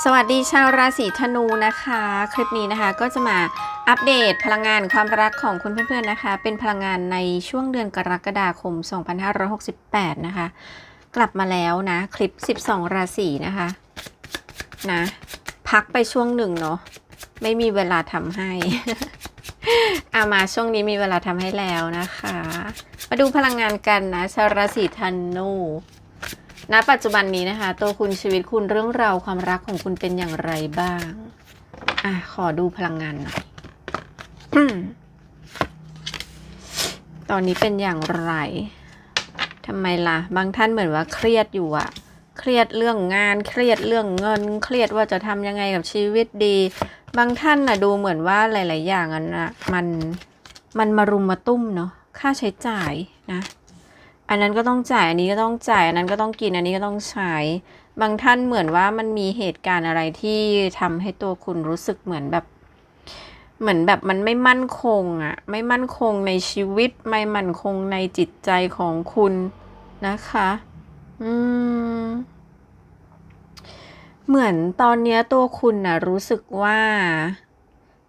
สวัสดีชาวราศีธนูนะคะ คลิปนี้นะคะก็จะมาอัปเดตพลังงานความรักของคุณเพื่อนๆนะคะ เป็นพลังงานในช่วงเดือนกรกฎาคม 2568 นะคะ กลับมาแล้วนะ คลิป 12 ราศีนะคะนะ พักไปช่วงหนึ่งเนาะไม่มีเวลาทำให้อามาช่วงนี้มีเวลาทำให้แล้วนะคะ มาดูพลังงานกันนะชาวราศีธนู ณปัจจุบันนี้นะคะ ตัวคุณชีวิตคุณเรื่องราวความรักของคุณเป็นอย่างไรบ้าง อะ ขอดูพลังงานหน่อยตอนนี้เป็นอย่างไรทำไมล่ะ บางท่านเหมือนว่าเครียดอยู่อะเครียดเรื่องงาน เครียดเรื่องเงิน เครียดว่าจะทำยังไงกับชีวิตดี บางท่านน่ะดูเหมือนว่าหลาย ๆ อย่างอะนะมันมันมารุมมาตุ้มเนาะค่าใช้จ่ายนะ อันนั้นก็ต้องจ่าย อันนี้ก็ต้องจ่าย อันนั้นก็ต้องกิน อันนี้ก็ต้องใช้ บางท่านเหมือนว่ามันมีเหตุการณ์อะไรที่ทำให้ตัวคุณรู้สึกเหมือนแบบ เหมือนแบบมันไม่มั่นคงอะไม่มั่นคงในชีวิต ไม่มั่นคงในจิตใจของคุณนะคะ อืม เหมือนตอนนี้ตัวคุณนะรู้สึกว่า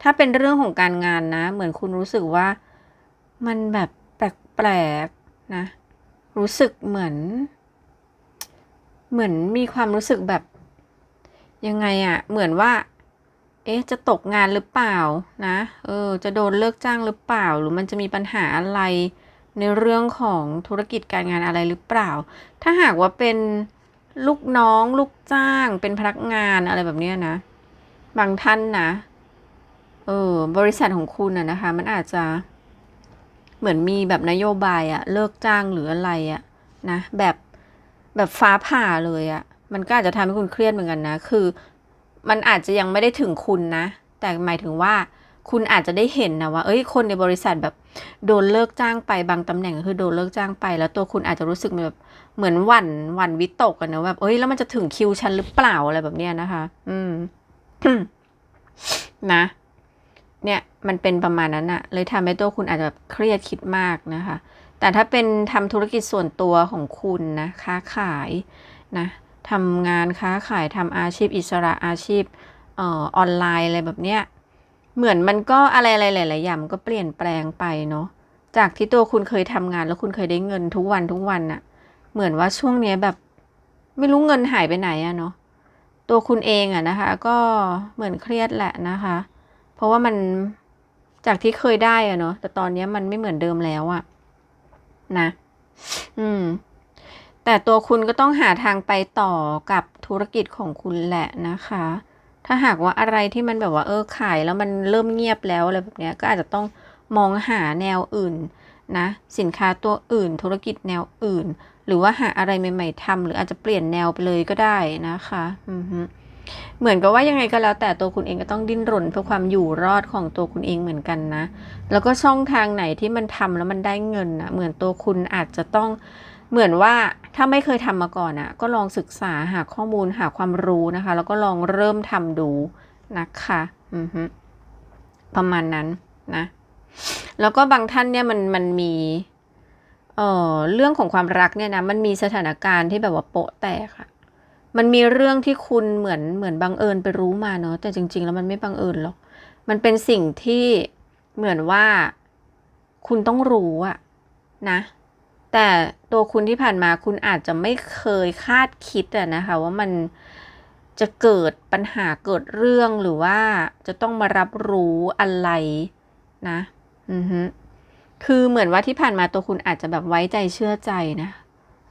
ถ้าเป็นเรื่องของการงานนะ เหมือนคุณรู้สึกว่า มันแบบแปลกๆนะ รู้สึกเหมือน เหมือนมีความรู้สึกแบบ ยังไงอะเหมือนว่า เอ๊ะ จะตกงานหรือเปล่านะ เออ จะโดนเลิกจ้างหรือเปล่า หรือมันจะมีปัญหาอะไรในเรื่องของธุรกิจการงานอะไรหรือเปล่า ถ้าหากว่าเป็นลูกน้อง ลูกจ้าง เป็นพนักงานอะไรแบบเนี้ยนะ บางท่านนะ เออ บริษัทของคุณอะนะคะ มันอาจจะ เหมือนมีแบบนโยบายอะเลิกจ้างหรืออะไรอะนะแบบแบบฟ้าผ่าเลยอะมันก็อาจจะทำให้คุณเครียดเหมือนกันนะ คือ มันอาจจะยังไม่ได้ถึงคุณนะ แต่หมายถึงว่าคุณอาจจะได้เห็นนะว่า เอ้ย คนในบริษัทแบบโดนเลิกจ้างไปบางตำแหน่งคือโดนเลิกจ้างไป แล้วตัวคุณอาจจะรู้สึกแบบเหมือนหวั่นหวั่นวิตกกันนะแบบเอ้ยแล้วมันจะถึงคิวฉันหรือเปล่าอะไรแบบเนี้ยนะคะ อืมนะ เนี่ยมันเป็นประมาณนั้นอะเลยทำให้ตัวคุณอาจจะแบบเครียดคิดมากนะคะ แต่ถ้าเป็นทำธุรกิจส่วนตัวของคุณนะค้าขายนะทำงานค้าขายทำอาชีพอิสระอาชีพออออนไลน์อะไรแบบเนี้ยเหมือนมันก็อะไรอะไรหลายๆอย่างก็เปลี่ยนแปลงไปเนาะจากที่ตัวคุณเคยทำงานแล้วคุณเคยได้เงินทุกวันทุกวันอะเหมือนว่าช่วงเนี้ยแบบไม่รู้เงินหายไปไหนอะเนาะตัวคุณเองอะนะคะ ก็เหมือนเครียดแหละนะคะ เพราะว่ามันจากที่เคยได้อะเนาะแต่ตอนนี้มันไม่เหมือนเดิมแล้วอะนะ อืม แต่ตัวคุณก็ต้องหาทางไปต่อกับธุรกิจของคุณแหละนะคะ ถ้าหากว่าอะไรที่มันแบบว่า เออขายแล้วมันเริ่มเงียบแล้วอะไรแบบนี้ก็อาจจะต้องมองหาแนวอื่นนะสินค้าตัวอื่น ธุรกิจแนวอื่น หรือว่าหาอะไรใหม่ ๆทำหรืออาจจะเปลี่ยนแนวไปเลยก็ได้นะคะ อือฮึ เหมือนกับว่ายังไงก็แล้วแต่ตัวคุณเองก็ต้องดิ้นรนเพื่อความอยู่รอดของตัวคุณเองเหมือนกันนะ แล้วก็ช่องทางไหนที่มันทำแล้วมันได้เงินนะเหมือนตัวคุณอาจจะต้องเหมือนว่าถ้าไม่เคยทำมาก่อนอะก็ลองศึกษาหาข้อมูลหาความรู้นะคะ แล้วก็ลองเริ่มทำดูนะคะอือฮึประมาณนั้นนะ แล้วก็บางท่านเนี่ยมันมันมีเอ่อเรื่องของความรักเนี่ยนะมันมีสถานการณ์ที่แบบว่าโปะแตกอะ มันมีเรื่องที่คุณเหมือนเหมือนบังเอิญไปรู้มาเนาะแต่จริง ๆ แล้วมันไม่บังเอิญหรอก มันเป็นสิ่งที่เหมือนว่าคุณต้องรู้อะนะ แต่ตัวคุณที่ผ่านมาคุณอาจจะไม่เคยคาดคิดอะนะคะ ว่ามันจะเกิดปัญหาเกิดเรื่องหรือว่าจะต้องมารับรู้อะไรนะอือฮึคือเหมือนว่าที่ผ่านมาตัวคุณอาจจะแบบไว้ใจเชื่อใจนะ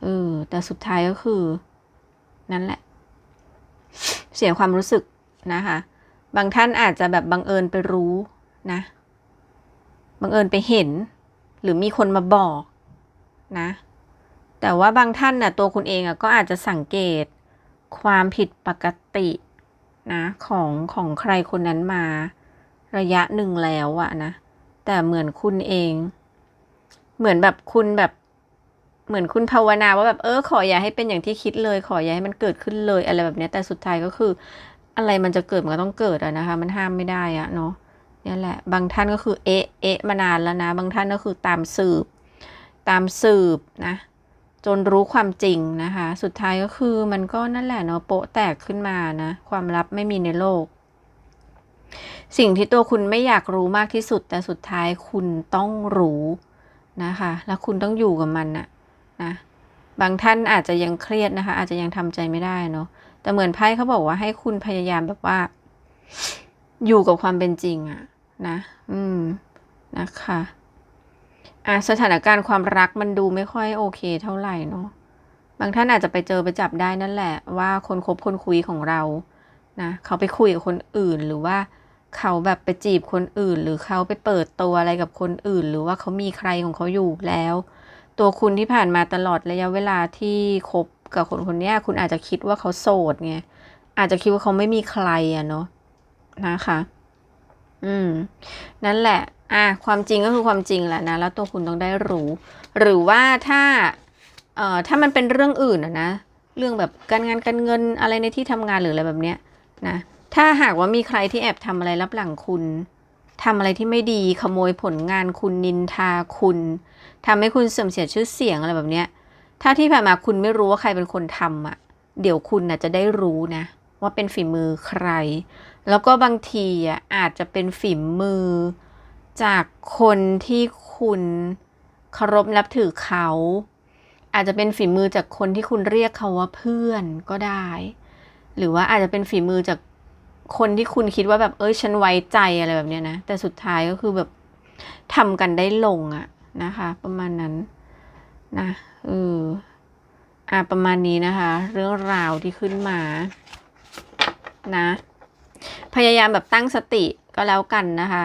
เออแต่สุดท้ายก็คือ นั่นแหละ เสียความรู้สึกนะคะ บางท่านอาจจะแบบบังเอิญไปรู้นะ บังเอิญไปเห็น หรือมีคนมาบอกนะ แต่ว่าบางท่านน่ะตัวคุณเองอะก็อาจจะสังเกตความผิดปกตินะของของใครคนนั้นมาระยะหนึ่งแล้วอะนะ แต่เหมือนคุณเอง เหมือนแบบคุณแบบ เหมือนคุณภาวนาว่าแบบเออขออย่าให้เป็นอย่างที่คิดเลย ขออย่าให้มันเกิดขึ้นเลยอะไรแบบนี้แต่สุดท้ายก็คือ อะไรมันจะเกิดมันก็ต้องเกิดอะนะคะ มันห้ามไม่ได้อะเนาะนี่แหละ บางท่านก็คือเอ๊ะเอ๊ะมานานแล้วนะ บางท่านก็คือตามสืบ ตามสืบนะ จนรู้ความจริงนะคะ สุดท้ายก็คือมันก็นั่นแหละเนาะโปะแตกขึ้นมานะ ความลับไม่มีในโลก สิ่งที่ตัวคุณไม่อยากรู้มากที่สุด แต่สุดท้ายคุณต้องรู้นะคะ แล้วคุณต้องอยู่กับมันนะ นะบางท่านอาจจะยังเครียดนะคะ อาจจะยังทำใจไม่ได้เนาะแต่เหมือนไพ่เขาบอกว่าให้คุณพยายามแบบว่า อยู่กับความเป็นจริงอะนะ อืมนะคะอะสถานการณ์ความรักมันดูไม่ค่อยโอเคเท่าไหร่เนาะบางท่านอาจจะไปเจอไปจับได้นั่นแหละ ว่าคนคบคนคุยของเรานะเขาไปคุยกับคนอื่นหรือว่าเขาแบบไปจีบคนอื่น หรือเขาไปเปิดตัวอะไรกับคนอื่น หรือว่าเขามีใครของเขาอยู่แล้ว ตัวคุณที่ผ่านมาตลอดระยะเวลาที่คบกับคนคนนี้คุณอาจจะคิดว่าเขาโสดไงอาจจะคิดว่าเขาไม่มีใครอะเนาะนะคะ อืม นั่นแหละ อะความจริงก็คือความจริงแหละนะ แล้วตัวคุณต้องได้รู้ หรือว่าถ้า เอ่อ ถ้ามันเป็นเรื่องอื่นอะนะ เรื่องแบบการงานการเงินอะไรในที่ทำงานหรืออะไรแบบเนี้ยนะ ถ้าหากว่ามีใครที่แอบทำอะไรรับหลังคุณ ทำอะไรที่ไม่ดีขโมยผลงานคุณนินทาคุณทำให้คุณเสื่อมเสียชื่อเสียงอะไรแบบเนี้ย ถ้าที่ผ่านมาคุณไม่รู้ว่าใครเป็นคนทำอะ เดี๋ยวคุณน่ะจะได้รู้นะ ว่าเป็นฝีมือใคร แล้วก็บางทีอะอาจจะเป็นฝีมือ จากคนที่คุณเคารพนับถือเขา อาจจะเป็นฝีมือจากคนที่คุณเรียกเขาว่าเพื่อนก็ได้ หรือว่าอาจจะเป็นฝีมือจาก คนที่คุณคิดว่าแบบเอ้ยฉันไว้ใจอะไรแบบเนี้ยนะ แต่สุดท้ายก็คือแบบทำกันได้ลงอะนะคะ ประมาณนั้นนะเอออะประมาณนี้นะคะ เรื่องราวที่ขึ้นมา นะ พยายามแบบตั้งสติก็แล้วกันนะคะ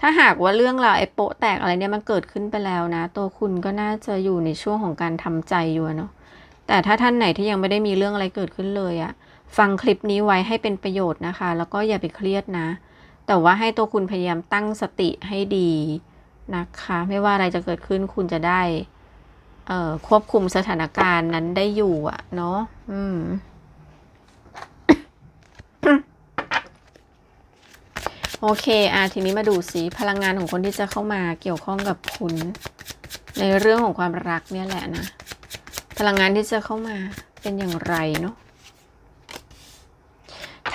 ถ้าหากว่าเรื่องราวไอ้โปะแตกอะไรเนี่ยมันเกิดขึ้นไปแล้วนะ ตัวคุณก็น่าจะอยู่ในช่วงของการทำใจอยู่เนาะแต่ถ้าท่านไหนที่ยังไม่ได้มีเรื่องอะไรเกิดขึ้นเลยอะ ฟังคลิปนี้ไว้ให้เป็นประโยชน์นะคะ แล้วก็อย่าไปเครียดนะ แต่ว่าให้ตัวคุณพยายามตั้งสติให้ดีนะคะ ไม่ว่าอะไรจะเกิดขึ้นคุณจะได้เควบคุมสถานการณ์นั้นได้อยู่อะเนาะอืมโอเค อะ ทีนี้มาดูสิพลังงานของคนที่จะเข้ามาเกี่ยวข้องกับคุณ ในเรื่องของความรักเนี่ยแหละนะ พลังงานที่จะเข้ามาเป็นอย่างไรเนาะ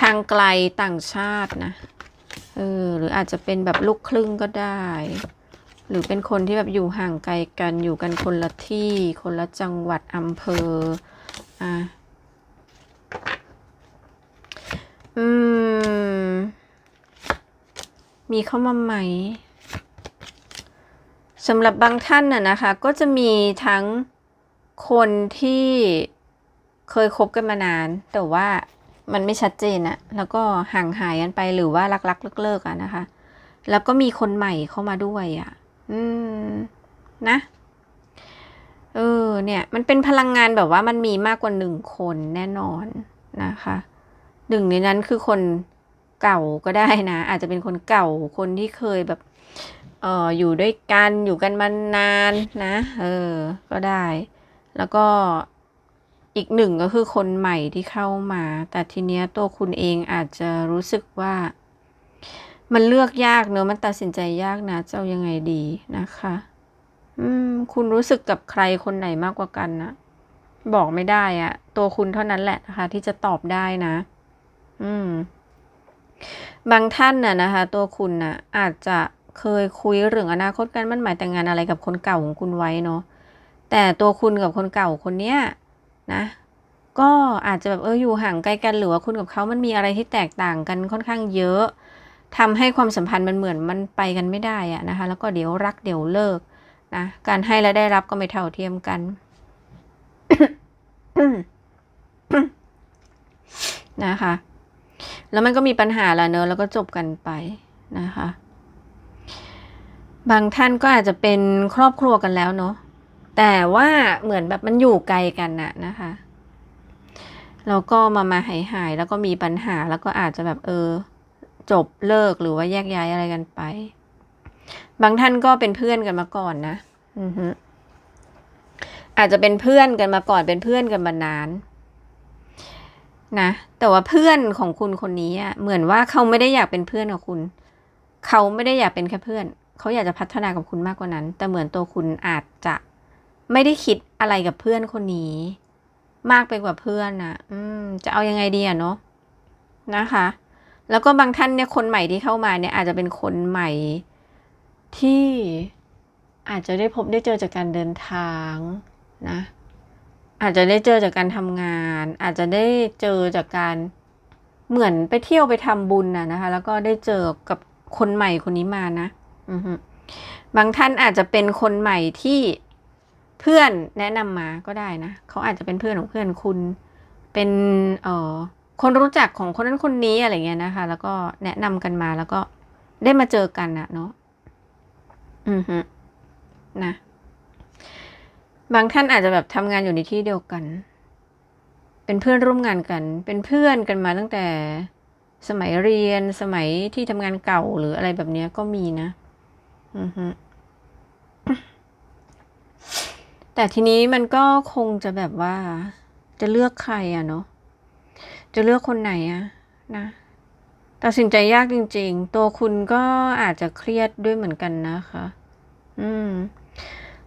ทางไกลต่างชาตินะ เออ หรืออาจจะเป็นแบบลูกครึ่งก็ได้ หรือเป็นคนที่แบบอยู่ห่างไกลกันอยู่กันคนละที่ คนละจังหวัดอำเภอ อะ อืม มีเข้ามาไหมสำหรับบางท่านน่ะนะคะ ก็จะมีทั้งคนที่เคยคบกันมานาน แต่ว่า มันไม่ชัดเจนอะแล้วก็ห่างหายกันไปหรือว่ารักๆเลิกๆอะนะคะ แล้วก็มีคนใหม่เข้ามาด้วยอะอืม นะเออเนี่ยมันเป็นพลังงานแบบว่ามันมีมากกว่าหนึ่งคนแน่นอนนะคะหนึ่งในนั้นคือคนเก่าก็ได้นะ อาจจะเป็นคนเก่าคนที่เคยแบบเอออยู่ด้วยกันอยู่กันมานานนะ เออ ก็ได้ แล้วก็ อีกหนึ่งก็คือคนใหม่ที่เข้ามา แต่ทีเนี้ยตัวคุณเองอาจจะรู้สึกว่า มันเลือกยากเนอะมันตัดสินใจยากนะจะเอายังไงดีนะคะ อืม คุณรู้สึกกับใครคนไหนมากกว่ากันนะบอกไม่ได้อะตัวคุณเท่านั้นแหละนะคะ ที่จะตอบได้นะ อืม บางท่านน่ะนะคะ ตัวคุณน่ะ อาจจะเคยคุยเรื่องอนาคตการมั่นหมายแต่งงานอะไรกับคนเก่าของคุณไว้เนาะแต่ตัวคุณกับคนเก่าคนเนี้ย นะ ก็อาจจะแบบเอออยู่ห่างไกลกันหรือว่าคุณกับเขามันมีอะไรที่แตกต่างกันค่อนข้างเยอะทำให้ความสัมพันธ์มันเหมือนมันไปกันไม่ได้อะนะคะ แล้วก็เดี๋ยวรักเดี๋ยวเลิกนะการให้และได้รับก็ไม่เท่าเทียมกันนะคะ แล้วมันก็มีปัญหาแล้วเนอะแล้วก็จบกันไปนะคะ บางท่านก็อาจจะเป็นครอบครัวกันแล้วเนอะ แต่ว่าเหมือนแบบมันอยู่ไกลกันน่ะนะคะ แล้วก็มามาหายหายแล้วก็มีปัญหาแล้วก็อาจจะแบบเออ จบเลิกหรือว่าแยกย้ายอะไรกันไป บางท่านก็เป็นเพื่อนกันมาก่อนนะ อือฮึอาจจะเป็นเพื่อนกันมาก่อนเป็นเพื่อนกันมานานนะแต่ว่าเพื่อนของคุณคนนี้เหมือนว่าเขาไม่ได้อยากเป็นเพื่อนกับคุณ เขาไม่ได้อยากเป็นแค่เพื่อน เขาอยากจะพัฒนากับคุณมากกว่านั้น แต่เหมือนตัวคุณอาจจะ ไม่ได้คิดอะไรกับเพื่อนคนนี้ มากไปกว่าเพื่อนนะอืม จะเอายังไงดีอะเนาะนะคะ แล้วก็บางท่านเนี่ยคนใหม่ที่เข้ามาเนี่ยอาจจะเป็นคนใหม่ที่อาจจะได้พบได้เจอจากการเดินทางนะ อาจจะได้เจอจากการทำงาน อาจจะได้เจอจากการเหมือนไปเที่ยวไปทำบุญน่ะนะคะ แล้วก็ได้เจอกับคนใหม่คนนี้มานะบางท่านอาจจะเป็นคนใหม่ที่ เพื่อนแนะนำมาก็ได้นะ เขาอาจจะเป็นเพื่อนของเพื่อนคุณ เป็นเอ่อคนรู้จักของคนนั้นคนนี้อะไรเงี้ยนะคะ แล้วก็แนะนำกันมาแล้วก็ได้มาเจอกันนะเนาะอือฮึนะบางท่านอาจจะแบบทำงานอยู่ในที่เดียวกัน เป็นเพื่อนร่วมงานกัน เป็นเพื่อนกันมาตั้งแต่สมัยเรียนสมัยที่ทำงานเก่าหรืออะไรแบบเนี้ยก็มีนะ อือฮึ แต่ทีนี้มันก็คงจะแบบว่า จะเลือกใครอะเนาะจะเลือกคนไหนอะนะตัดสินใจยากจริง ๆ ตัวคุณก็อาจจะเครียดด้วยเหมือนกันนะคะ อืม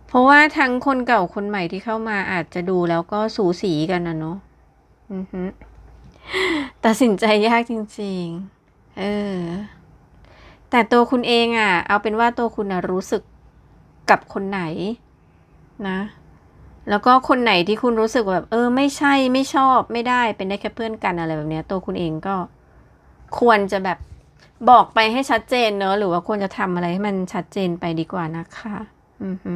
เพราะว่าทั้งคนเก่าคนใหม่ที่เข้ามาอาจจะดูแล้วก็สูสีกันนะเนาะอือฮึตัดสินใจยากจริง ๆ เออ แต่ตัวคุณเองอะเอาเป็นว่าตัวคุณนะรู้สึกกับคนไหน นะ แล้วก็คนไหนที่คุณรู้สึกว่าแบบ เออ ไม่ใช่ไม่ชอบไม่ได้เป็นได้แค่เพื่อนกันอะไรแบบนี้ตัวคุณเองก็ควรจะแบบบอกไปให้ชัดเจนเนอะหรือว่าควรจะทำอะไรให้มันชัดเจนไปดีกว่านะคะอือฮึ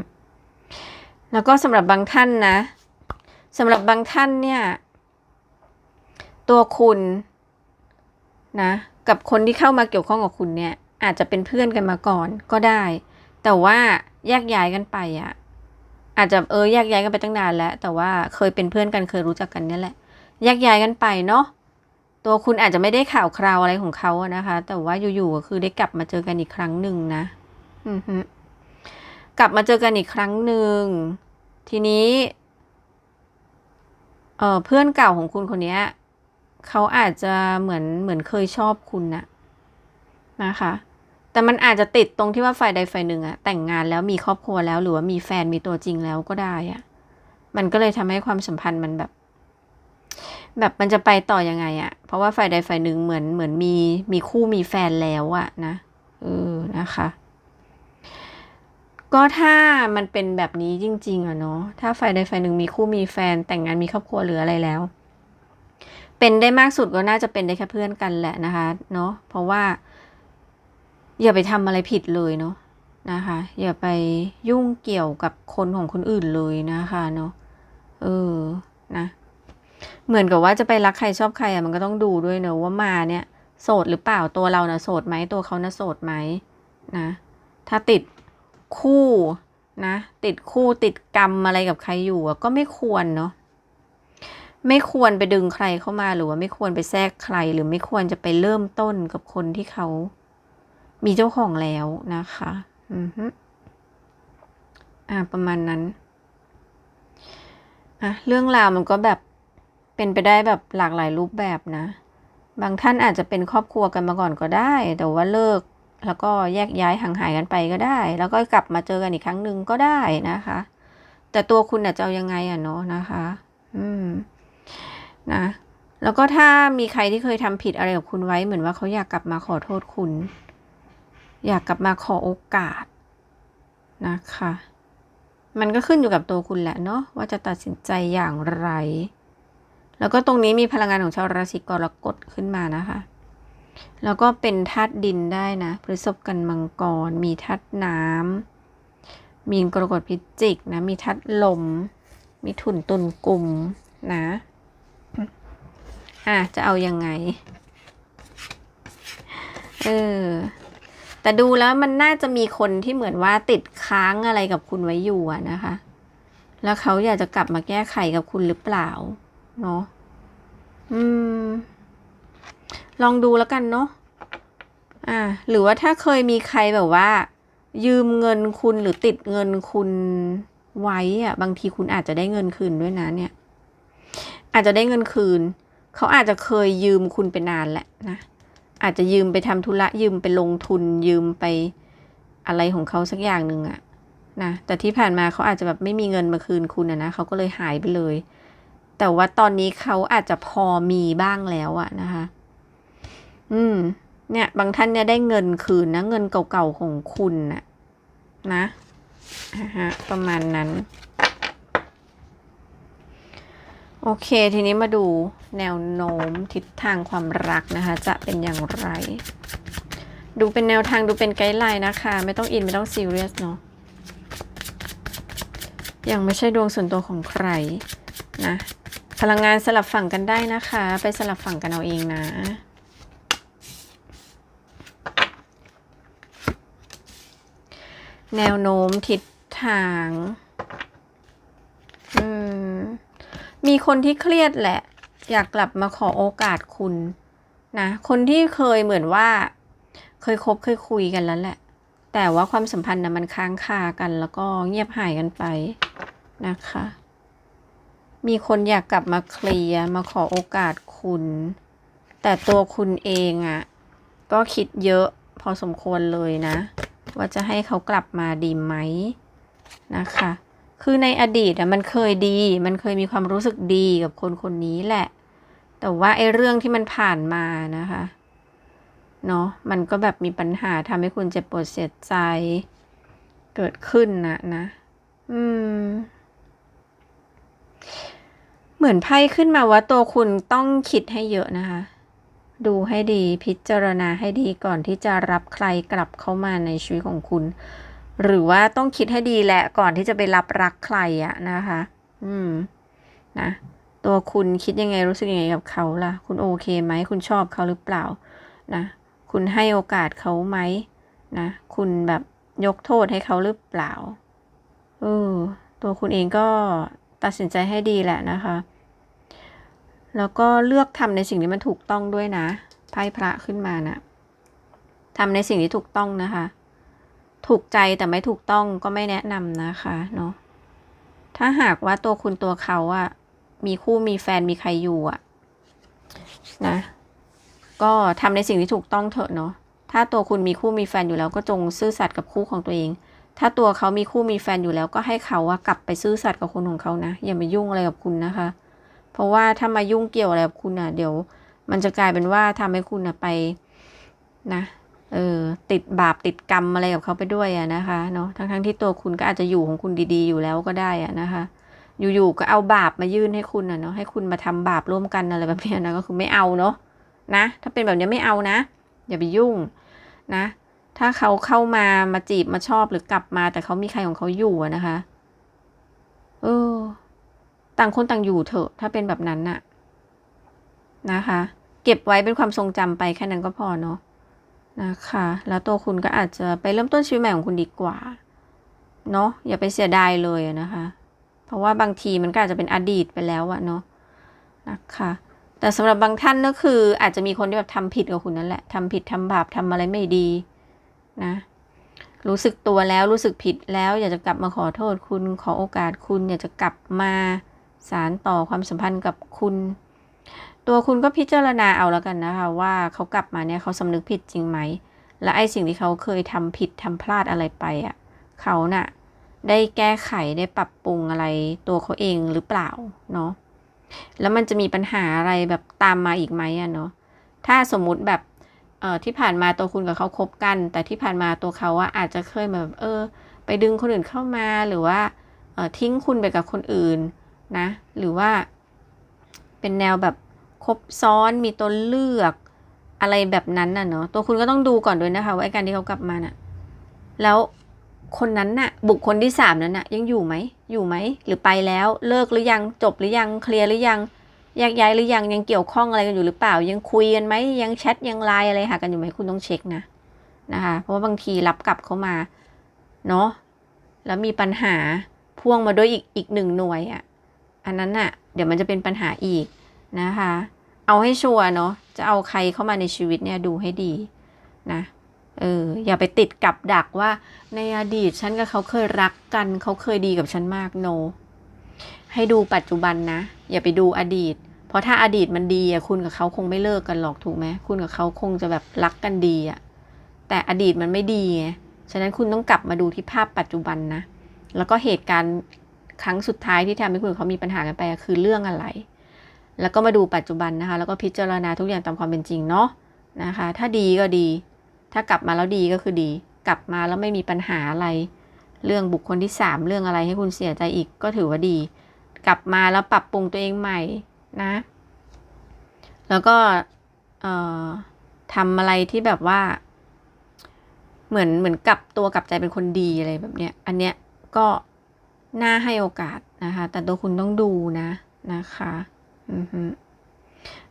แล้วก็สำหรับบางท่านนะสำหรับบางท่านเนี่ย ตัวคุณนะ กับคนที่เข้ามาเกี่ยวข้องกับคุณเนี่ย อาจจะเป็นเพื่อนกันมาก่อนก็ได้ แต่ว่าแยกย้ายกันไปอะ่ะ อาจจะเออแยกย้ายกันไปตั้งนานแล้ว แต่ว่าเคยเป็นเพื่อนกันเคยรู้จักกันนี่แหละแยกย้ายกันไปเนาะตัวคุณอาจจะไม่ได้ข่าวคราวอะไรของเขาอะนะคะ แต่ว่าอยู่ๆก็คือได้กลับมาเจอกันอีกครั้งหนึ่งนะอือฮึกลับมาเจอกันอีกครั้งหนึ่งทีนี้เออเพื่อนเก่าของคุณคนนี้เขาอาจจะเหมือนเหมือนเคยชอบคุณนะนะคะ แต่มันอาจจะติดตรงที่ว่าฝ่ายใดฝ่ายหนึ่งอะแต่งงานแล้วมีครอบครัวแล้ว หรือว่ามีแฟนมีตัวจริงแล้วก็ได้อะมันก็เลยทำให้ความสัมพันธ์มันแบบ แบบมันจะไปต่อยังไงอะเพราะว่าฝ่ายใดฝ่ายหนึ่งเหมือนเหมือนมีมีคู่มีแฟนแล้วอะนะเออนะคะ ก็ถ้ามันเป็นแบบนี้จริง ๆอะเนาะถ้าฝ่ายใดฝ่ายหนึ่งมีคู่มีแฟนแต่งงานมีครอบครัวหรืออะไรแล้ว เป็นได้มากสุดก็น่าจะเป็นได้แค่เพื่อนกันแหละนะคะ เนาะเพราะว่า อย่าไปทำอะไรผิดเลยเนาะนะคะ อย่าไปยุ่งเกี่ยวกับคนของคนอื่นเลยนะคะเนาะเออนะ เหมือนกับว่าจะไปรักใครชอบใครอะมันก็ต้องดูด้วยเนอะว่ามาเนี่ยโสดหรือเปล่าตัวเรานะโสดไหมตัวเขานะโสดไหมนะ ถ้าติดคู่นะ ติดคู่ติดกรรมอะไรกับใครอยู่อะก็ไม่ควรเนาะไม่ควรไปดึงใครเข้ามาหรือว่าไม่ควรไปแทรกใคร หรือไม่ควรจะไปเริ่มต้นกับคนที่เขา มีเจ้าของแล้วนะคะ อือฮึอ่า ประมาณนั้น อะ เรื่องราวมันก็แบบเป็นไปได้แบบหลากหลายรูปแบบนะ บางท่านอาจจะเป็นครอบครัวกันมาก่อนก็ได้ แต่ว่าเลิก แล้วก็แยกย้ายห่างหายกันไปก็ได้ แล้วก็กลับมาเจอกันอีกครั้งหนึ่งก็ได้นะคะ แต่ตัวคุณจะเอายังไงอะเนาะนะคะ อืม นะ แล้วก็ถ้ามีใครที่เคยทำผิดอะไรกับคุณไว้เหมือนว่าเขาอยากกลับมาขอโทษคุณ อยากกลับมาขอโอกาสนะคะ มันก็ขึ้นอยู่กับตัวคุณแหละเนาะว่าจะตัดสินใจอย่างไร แล้วก็ตรงนี้มีพลังงานของชาวราศีกรกฎขึ้นมานะคะ แล้วก็เป็นธาตุดินได้นะพฤษภกันมังกร มีธาตุน้ำมีนกรกฎพิจิกนะมีธาตุลม มีถุนตุนกลุ่มนะอะจะเอายังไง เออ แต่ดูแล้วมันน่าจะมีคนที่เหมือนว่าติดค้างอะไรกับคุณไว้อยู่นะคะ แล้วเขาอยากจะกลับมาแก้ไขกับคุณหรือเปล่า เนาะอืม ลองดูแล้วกันเนาะอ่า หรือว่าถ้าเคยมีใครแบบว่า ยืมเงินคุณหรือติดเงินคุณไว้อะบางทีคุณอาจจะได้เงินคืนด้วยนะเนี่ย อาจจะได้เงินคืน เขาอาจจะเคยยืมคุณไปนานแหละนะ อาจจะยืมไปทำธุระยืมไปลงทุนยืมไปอะไรของเขาสักอย่างหนึ่งอะนะแต่ที่ผ่านมาเขาอาจจะแบบไม่มีเงินมาคืนคุณอะนะเขาก็เลยหายไปเลย แต่ว่าตอนนี้เขาอาจจะพอมีบ้างแล้วอะนะคะ อืม เนี่ย บางท่านเนี่ยได้เงินคืนนะเงินเก่าๆของคุณน่ะนะฮะประมาณนั้น โอเค ทีนี้มาดูแนวโน้มทิศทางความรักนะคะ จะเป็นอย่างไร ดูเป็นแนวทางดูเป็นไกด์ไลน์นะคะ ไม่ต้องอินไม่ต้องซีเรียสเนาะยังไม่ใช่ดวงส่วนตัวของใครนะพลังงานสลับฝั่งกันได้นะคะ ไปสลับฝั่งกันเอาเองนะแนวโน้มทิศทาง อืม มีคนที่เครียดแหละ อยากกลับมาขอโอกาสคุณนะคนที่เคยเหมือนว่า เคยคบเคยคุยกันแล้วแหละ แต่ว่าความสัมพันธ์นะมันค้างคากันแล้วก็เงียบหายกันไปนะคะ มีคนอยากกลับมาเคลียร์มาขอโอกาสคุณ แต่ตัวคุณเองอะ่ะก็คิดเยอะพอสมควรเลยนะ ว่าจะให้เขากลับมาดีไหมนะคะ คือในอดีตอะมันเคยดี มันเคยมีความรู้สึกดีกับคนคนนี้แหละ แต่ว่าไอ้เรื่องที่มันผ่านมานะคะ เนาะมันก็แบบมีปัญหาทำให้คุณเจ็บปวดเสียใจ เกิดขึ้นนะนะ อืม เหมือนไพ่ขึ้นมาว่าตัวคุณต้องคิดให้เยอะนะคะ ดูให้ดีพิจารณาให้ดีก่อนที่จะรับใครกลับเข้ามาในชีวิตของคุณ หรือว่าต้องคิดให้ดีแหละก่อนที่จะไปรับรักใครอะนะคะ อืม นะ ตัวคุณคิดยังไงรู้สึกยังไงกับเขาล่ะ คุณโอเคไหม คุณชอบเขาหรือเปล่า นะ คุณให้โอกาสเขาไหมนะ คุณแบบยกโทษให้เขาหรือเปล่า เออ ตัวคุณเองก็ตัดสินใจให้ดีแหละนะคะ แล้วก็เลือกทำในสิ่งที่มันถูกต้องด้วยนะ ไพ่พระขึ้นมานะทำในสิ่งที่ถูกต้องนะคะ ถูกใจแต่ไม่ถูกต้องก็ไม่แนะนำนะคะเนาะถ้าหากว่าตัวคุณตัวเขาอะมีคู่มีแฟนมีใครอยู่อะนะ ก็ทำในสิ่งที่ถูกต้องเถอะเนาะถ้าตัวคุณมีคู่มีแฟนอยู่แล้วก็จงซื่อสัตย์กับคู่ของตัวเอง ถ้าตัวเขามีคู่มีแฟนอยู่แล้วก็ให้เขาว่ากลับไปซื่อสัตย์กับคนของเขานะ อย่ามายุ่งอะไรกับคุณนะคะ เพราะว่าถ้ามายุ่งเกี่ยวอะไรกับคุณอะ เดี๋ยว มันจะกลายเป็นว่าทำให้คุณอะไปนะ เออติดบาปติดกรรมอะไรกับเขาไปด้วยอะนะคะเนาะทั้งๆที่ตัวคุณก็อาจจะอยู่ของคุณดีๆ อยู่แล้วก็ได้อะนะคะ อยู่ๆก็เอาบาปมายื่นให้คุณอะเนาะให้คุณมาทำบาปร่วมกันอะไรแบบนี้นะก็คือไม่เอาเนาะนะถ้าเป็นแบบนี้ไม่เอานะ อย่าไปยุ่งนะ ถ้าเขาเข้ามามาจีบมาชอบหรือกลับมา แต่เขามีใครของเขาอยู่อะนะคะ เออ ต่างคนต่างอยู่เถอะ ถ้าเป็นแบบนั้นน่ะนะคะ เก็บไว้เป็นความทรงจำไปแค่นั้นก็พอเนาะ นะคะ แล้วตัวคุณก็อาจจะไปเริ่มต้นชีวิตใหม่ของคุณดีกว่า เนาะอย่าไปเสียดายเลยนะคะ เพราะว่าบางทีมันก็อาจจะเป็นอดีตไปแล้วอะเนาะนะคะแต่สำหรับบางท่านก็คือ อาจจะมีคนที่แบบทำผิดกับคุณนั่นแหละทำผิดทำบาปทำอะไรไม่ดีนะ รู้สึกตัวแล้วรู้สึกผิดแล้ว อยากจะกลับมาขอโทษคุณขอโอกาสคุณอยากจะกลับมาสารต่อความสัมพันธ์กับคุณ ตัวคุณก็พิจารณาเอาแล้วกันนะคะ ว่าเขากลับมาเนี่ยเขาสำนึกผิดจริงไหม และไอ้สิ่งที่เขาเคยทำผิดทำพลาดอะไรไปอะเขาน่ะได้แก้ไขได้ปรับปรุงอะไรตัวเขาเองหรือเปล่าเนาะแล้วมันจะมีปัญหาอะไรแบบตามมาอีกไหมอะเนาะถ้าสมมุติแบบเอ่อที่ผ่านมาตัวคุณกับเขาคบกัน แต่ที่ผ่านมาตัวเขาอะอาจจะเคยแบบเออ ไปดึงคนอื่นเข้ามาหรือว่าเออทิ้งคุณไปกับคนอื่นนะ หรือว่าเป็นแนวแบบ คบซ้อนมีตัวเลือกอะไรแบบนั้นน่ะเนาะตัวคุณก็ต้องดูก่อนด้วยนะคะ ว่าไอ้การที่เขากลับมาน่ะ แล้วคนนั้นน่ะ บุคคลที่สามนั้นน่ะ ยังอยู่ไหมอยู่ไหมหรือไปแล้วเลิกหรือยังจบหรือยังเคลียร์หรือยังแยกย้ายหรือยังยังเกี่ยวข้องอะไรกันอยู่หรือเปล่า ยังคุยกันไหมยังแชทยังไลน์อะไรหากันอยู่ไหมคุณต้องเช็คนะนะคะ เพราะว่าบางทีรับกลับเข้ามาเนาะแล้วมีปัญหาพ่วงมาด้วยอีกอีกหนึ่งหน่วยอะ่ะอันนั้นน่ะ เดี๋ยวมันจะเป็นปัญหาอีก นะคะ เอาให้ชัวร์เนาะจะเอาใครเข้ามาในชีวิตเนี่ยดูให้ดีนะเอออย่าไปติดกับดักว่าในอดีตฉันกับเขาเคยรักกัน เขาเคยดีกับฉันมากโน ให้ดูปัจจุบันนะ อย่าไปดูอดีต เพราะถ้าอดีตมันดีอะคุณกับเขาคงไม่เลิกกันหรอกถูกไหมคุณกับเขาคงจะแบบรักกันดีอะแต่อดีตมันไม่ดีไงฉะนั้นคุณต้องกลับมาดูที่ภาพปัจจุบันนะ แล้วก็เหตุการณ์ครั้งสุดท้ายที่ทำให้คุณกับเขามีปัญหากันไปคือเรื่องอะไร แล้วก็มาดูปัจจุบันนะคะ แล้วก็พิจารณาทุกอย่างตามความเป็นจริงเนาะนะคะ ถ้าดีก็ดี ถ้ากลับมาแล้วดีก็คือดี กลับมาแล้วไม่มีปัญหาอะไร เรื่องบุคคลที่สามเรื่องอะไรให้คุณเสียใจอีกก็ถือว่าดี กลับมาแล้วปรับปรุงตัวเองใหม่นะ แล้วก็เอ่อทำอะไรที่แบบว่า เหมือนเหมือนกลับตัวกลับใจเป็นคนดีอะไรแบบเนี้ย อันเนี้ยก็น่าให้โอกาสนะคะ แต่ตัวคุณต้องดูนะนะคะ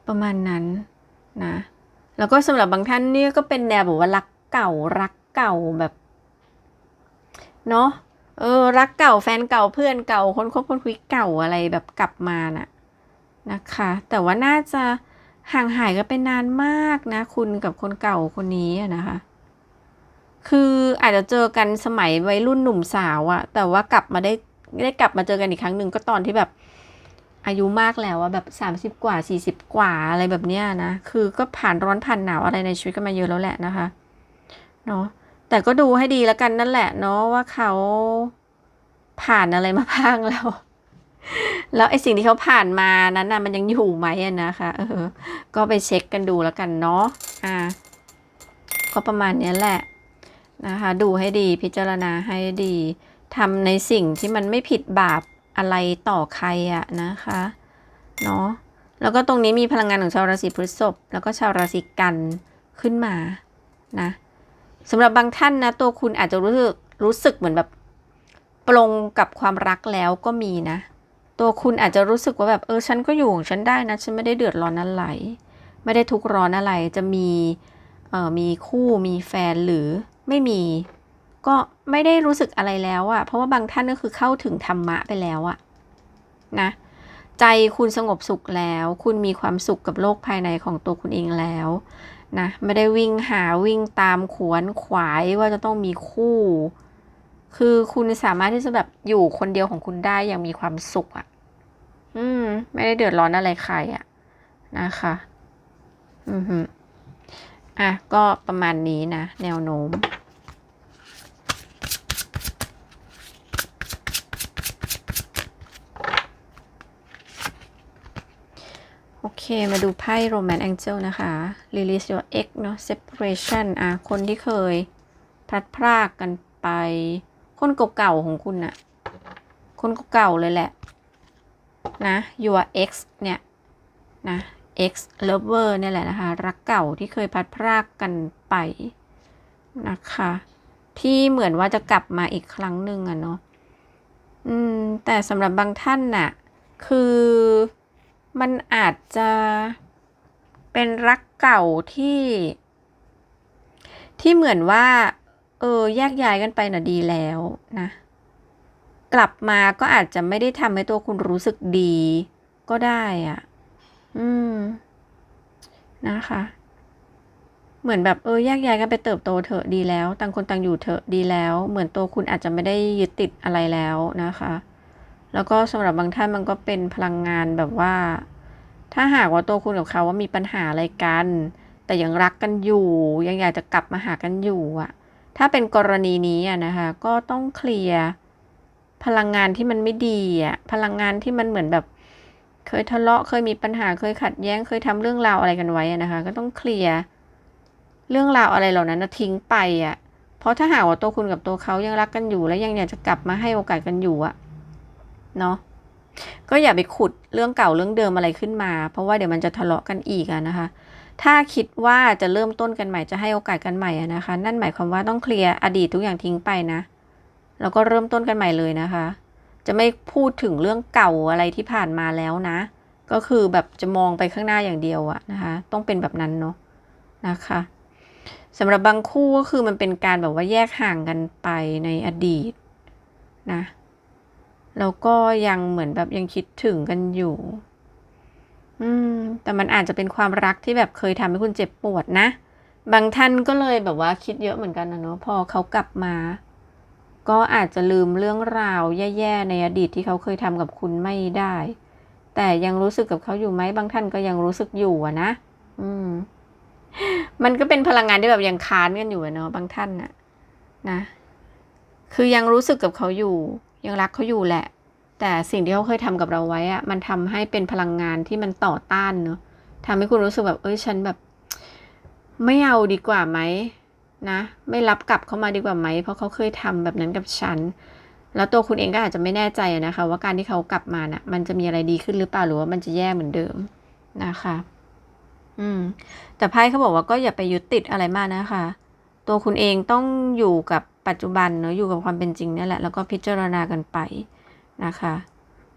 ประมาณนั้นนะ แล้วก็สำหรับบางท่านเนี่ยก็เป็นแนวแบบว่ารักเก่ารักเก่าแบบเนาะเออรักเก่าแฟนเก่าเพื่อนเก่าคนคบคนคุยเก่าอะไรแบบกลับมาน่ะนะคะ แต่ว่าน่าจะห่างหายกันไปนานมากนะ คุณกับคนเก่าคนนี้นะคะ คืออาจจะเจอกันสมัยวัยรุ่นหนุ่มสาวอะแต่ว่ากลับมาได้ได้กลับมาเจอกันอีกครั้งหนึ่งก็ตอนที่แบบ อายุมากแล้วอะแบบสามสิบกว่าสี่สิบกว่าอะไรแบบเนี้ยนะ คือก็ผ่านร้อนผ่านหนาวอะไรในชีวิตกันมาเยอะแล้วแหละนะคะ เนาะแต่ก็ดูให้ดีแล้วกันนั่นแหละเนาะว่าเขาผ่านอะไรมาบ้างแล้ว แล้วไอ้สิ่งที่เขาผ่านมานั้นนะมันยังอยู่ไหมนะคะเออ ก็ไปเช็คกันดูแล้วกันเนาะอ่า ก็ประมาณนี้แหละนะคะ ดูให้ดีพิจารณาให้ดีทำในสิ่งที่มันไม่ผิดบาป อะไรต่อใครอะนะคะเนาะแล้วก็ตรงนี้มีพลังงานของชาวราศีพฤษภแล้วก็ชาวราศีกันขึ้นมานะสำหรับบางท่านนะตัวคุณอาจจะรู้สึกรู้สึกเหมือนแบบปลงกับความรักแล้วก็มีนะ ตัวคุณอาจจะรู้สึกว่าแบบเออฉันก็อยู่ของฉันได้นะ ฉันไม่ได้เดือดร้อนอะไร ไม่ได้ทุกข์ร้อนอะไรจะมีเอ่อมีคู่มีแฟนหรือไม่มี ก็ไม่ได้รู้สึกอะไรแล้วอะเพราะว่าบางท่านก็คือเข้าถึงธรรมะไปแล้วอะนะ ใจคุณสงบสุขแล้ว คุณมีความสุขกับโลกภายในของตัวคุณเองแล้วนะไม่ได้วิ่งหาวิ่งตามขวนขวายว่าจะต้องมีคู่ คือคุณสามารถที่จะแบบอยู่คนเดียวของคุณได้อย่างมีความสุขอะอืม ไม่ได้เดือดร้อนอะไรใครอะนะคะ อือฮึอะ ก็ประมาณนี้นะ แนวโน้ม โอเค มาดูไพ่ Romance Angel นะคะ Release your ex เนาะ Separation อะ คนที่เคยพลัดพรากกันไป คนเก่าๆของคุณน่ะ คนเก่าๆเลยแหละ นะ your ex เนี่ย นะ ex lover เนี่ยแหละนะคะ รักเก่าที่เคยพลัดพรากกันไป นะคะ ที่เหมือนว่าจะกลับมาอีกครั้งหนึ่งอะเนาะ อืม แต่สำหรับบางท่านน่ะ คือ มันอาจจะเป็นรักเก่าที่ ที่เหมือนว่า เออ แยกย้ายกันไปน่ะดีแล้วนะ กลับมาก็อาจจะไม่ได้ทำให้ตัวคุณรู้สึกดีก็ได้อะ อืม นะคะ เหมือนแบบเออแยกย้ายกันไปเติบโตเถอะดีแล้ว ต่างคนต่างอยู่เถอะดีแล้ว เหมือนตัวคุณอาจจะไม่ได้ยึดติดอะไรแล้วนะคะ แล้วก็สำหรับบางท่านมันก็เป็นพลังงานแบบว่า ถ้าหากว่าตัวคุณกับเขาว่ามีปัญหาอะไรกัน แต่ยังรักกันอยู่ ยังอยากจะกลับมาหากันอยู่อะถ้าเป็นกรณีนี้อะนะคะ ก็ต้องเคลียร์พลังงานที่มันไม่ดีอะพลังงานที่มันเหมือนแบบ เคยทะเลาะเคยมีปัญหาเคยขัดแย้งเคยทำเรื่องราวอะไรกันไว้อะนะคะ ก็ต้องเคลียร์เรื่องราวอะไรเหล่านั้นนะทิ้งไปอะเพราะถ้าหากว่าตัวคุณกับตัวเขายังรักกันอยู่ และยังอยากจะกลับมาให้โอกาสกันอยู่อะ เนาะก็อย่าไปขุดเรื่องเก่าเรื่องเดิมอะไรขึ้นมา เพราะว่าเดี๋ยวมันจะทะเลาะกันอีกอะนะคะ ถ้าคิดว่าจะเริ่มต้นกันใหม่จะให้โอกาสกันใหม่อะนะคะ นั่นหมายความว่าต้องเคลียร์อดีตทุกอย่างทิ้งไปนะ แล้วก็เริ่มต้นกันใหม่เลยนะคะ จะไม่พูดถึงเรื่องเก่าอะไรที่ผ่านมาแล้วนะ ก็คือแบบจะมองไปข้างหน้าอย่างเดียวอะนะคะ ต้องเป็นแบบนั้นเนาะนะคะสำหรับบางคู่ก็คือมันเป็นการแบบว่าแยกห่างกันไปในอดีตนะ แล้วก็ยังเหมือนแบบยังคิดถึงกันอยู่ อืม แต่มันอาจจะเป็นความรักที่แบบเคยทำให้คุณเจ็บปวดนะ บางท่านก็เลยแบบว่าคิดเยอะเหมือนกันนะเนาะ พอเขากลับมา ก็อาจจะลืมเรื่องราวแย่ๆในอดีตที่เขาเคยทำกับคุณไม่ได้ แต่ยังรู้สึกกับเขาอยู่ไหม บางท่านก็ยังรู้สึกอยู่อะนะ อืม มันก็เป็นพลังงานที่แบบยังค้านกันอยู่อะเนาะ บางท่านนะนะ คือยังรู้สึกกับเขาอยู่ ยังรักเขาอยู่แหละ แต่สิ่งที่เขาเคยทำกับเราไว้อะมันทำให้เป็นพลังงานที่มันต่อต้านเนอะทำให้คุณรู้สึกแบบเอ้ยฉันแบบ ไม่เอาดีกว่าไหมนะ ไม่รับกลับเข้ามาดีกว่าไหม เพราะเขาเคยทำแบบนั้นกับฉัน แล้วตัวคุณเองก็อาจจะไม่แน่ใจนะคะ ว่าการที่เขากลับมาน่ะ มันจะมีอะไรดีขึ้นหรือเปล่าหรือว่ามันจะแย่เหมือนเดิมนะคะ อืม แต่ไพ่เขาบอกว่าก็อย่าไปยึดติดอะไรมากนะคะ ตัวคุณเองต้องอยู่กับ ปัจจุบันเนอะอยู่กับความเป็นจริงนี่แหละ แล้วก็พิจารณากันไปนะคะ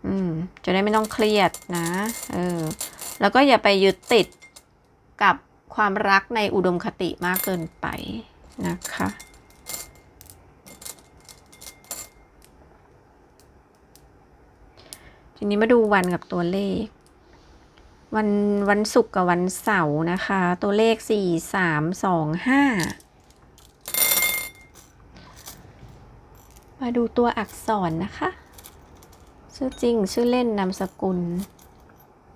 อืม จะได้ไม่ต้องเครียดนะ เออ แล้วก็อย่าไปยึดติดกับความรักในอุดมคติมากเกินไปนะคะ ทีนี้มาดูวันกับตัวเลข วันวันศุกร์กับวันเสาร์นะคะ ตัวเลขสี่สามสองห้า มาดูตัวอักษรนะคะ ชื่อจริงชื่อเล่นนามสกุล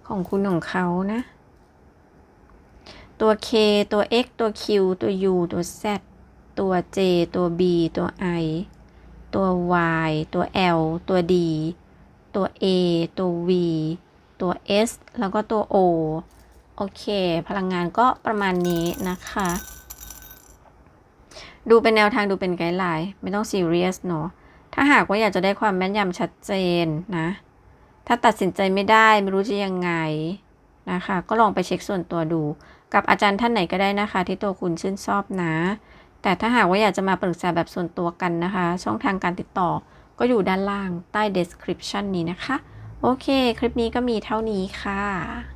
ของคุณของเขานะ ตัว K ตัว X ตัว Q ตัว U ตัว Z ตัว J ตัว B ตัว I ตัว Y ตัว L ตัว D ตัว A ตัว V ตัว S แล้วก็ตัว O โอเค พลังงานก็ประมาณนี้นะคะ ดูเป็นแนวทางดูเป็นไกด์ไลน์ไม่ต้องซีเรียสเนาะถ้าหากว่าอยากจะได้ความแม่นยำชัดเจนนะ ถ้าตัดสินใจไม่ได้ไม่รู้จะยังไงนะคะ ก็ลองไปเช็คส่วนตัวดู กับอาจารย์ท่านไหนก็ได้นะคะ ที่ตัวคุณชื่นชอบนะ แต่ถ้าหากว่าอยากจะมาปรึกษาแบบส่วนตัวกันนะคะ ช่องทางการติดต่อก็อยู่ด้านล่างใต้ description นี้นะคะ โอเค คลิปนี้ก็มีเท่านี้ค่ะ